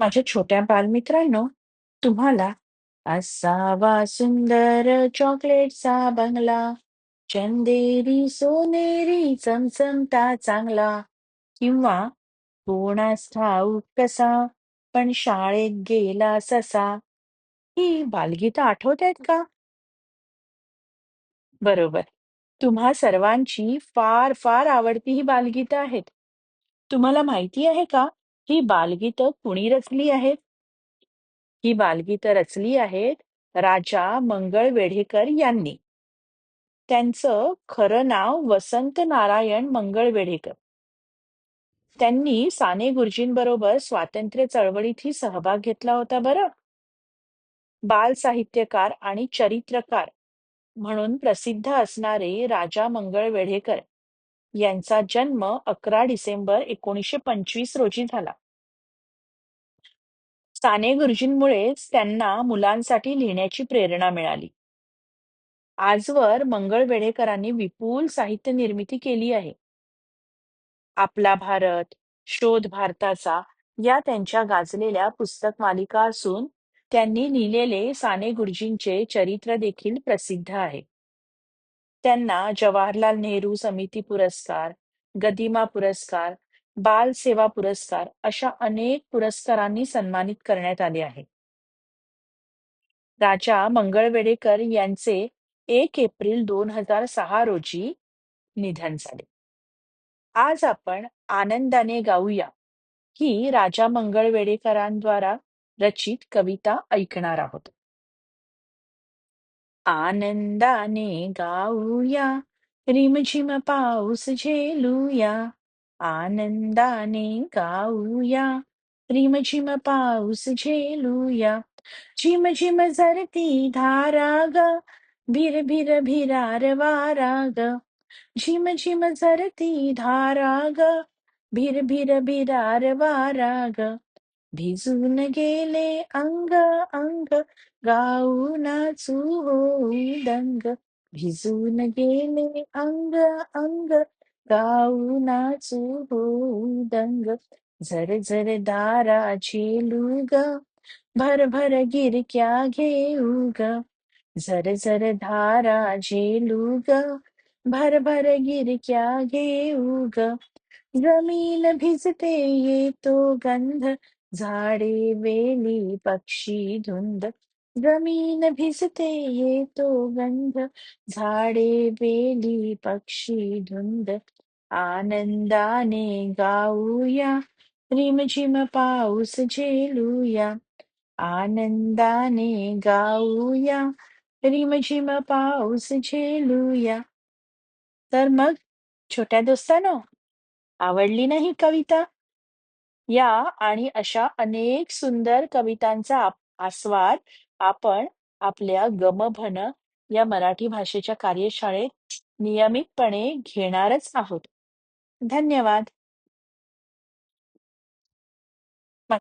माझ्या छोट्या बालमित्रांनो, तुम्हाला असावा सुंदर चॉकलेटचा बंगला, चंदेरी सोनेरी चमचमता चांगला, किंवा कोणास ठाऊक कसा, पण शाळेत गेला ससा. ही बालगीतं आठवतायत का? बरोबर. तुम्हा सर्वांची फार फार आवडती ही बालगीतं आहेत. तुम्हाला माहिती आहे का, ही बालगीतं कुणी रचली आहेत? ही बालगीतं रचली आहेत राजा मंगळ वेढेकर यांनी. त्यांचं खरं नाव वसंत नारायण मंगळ वेढेकर. त्यांनी साने गुरुजींबरोबर स्वातंत्र्य चळवळीतही सहभाग घेतला होता बरं. बाल साहित्यकार आणि चरित्रकार म्हणून प्रसिद्ध असणारे राजा मंगळ वेढेकर यांचा जन्म अकरा डिसेंबर एकोणीसशे पंचवीस रोजी झाला. साने गुरुजींमुळेच त्यांना मुलांसाठी लिहिण्याची प्रेरणा मिळाली. आजवर मंगळ वेढेकरांनी विपुल साहित्य निर्मिती केली आहे. आपला भारत, शोध भारताचा या त्यांच्या गाजलेल्या पुस्तक मालिका असून त्यांनी लिहिलेले साने गुरुजींचे चरित्र देखील प्रसिद्ध आहे. त्यांना जवाहरलाल नेहरू समिती पुरस्कार, गदिमा पुरस्कार, बाल सेवा पुरस्कार अशा अनेक पुरस्कारांनी सन्मानित करण्यात आले आहे. राजा मंगळवेडेकर यांचे एक एप्रिल दोन हजार सहा रोजी निधन झाले. आज आपण आनंदाने गाऊया ही राजा मंगळवेडेकरांद्वारा रचित कविता ऐकणार आहोत. आनंदाने गाऊया रिमझिम पाऊस झेलूया आनंदाने गाऊया. रिमझिम पाऊस झेलूया. झिम झिम झरती धारा ग भिर भिर भिरार वारा ग झिम झिम झरती धारा ग भिर भिर भिरार वारा ग भिजून गेले अंग अंग. गाऊ नाचू हो दंग. भिजून गेले अंग अंग. गाऊ नाचू दंग झर झर दारा झेलू ग भर भर गिरक्या घेऊ ग झर झर धारा झेलू ग भर भर गिरक्या घेऊ ग जमीन भिजते येतो गंध झाडे वेली पक्षी धुंद. जमीन भिजते येतो गंध झाडे वेली पक्षी धुंद. आनंदाने गाऊया. रिमझिम पाऊस झेलूया. आनंदाने गाऊया. रिमझिम पाऊस झेलूया. तर मग छोट्या दोस्तानो आवडली ना ही कविता? या आणि अशा अनेक सुंदर कवितांचा आप- आस्वाद आपण आपल्या गमभन या मराठी भाषेच्या कार्यशाळेत नियमितपणे घेणारच आहोत. धन्यवाद.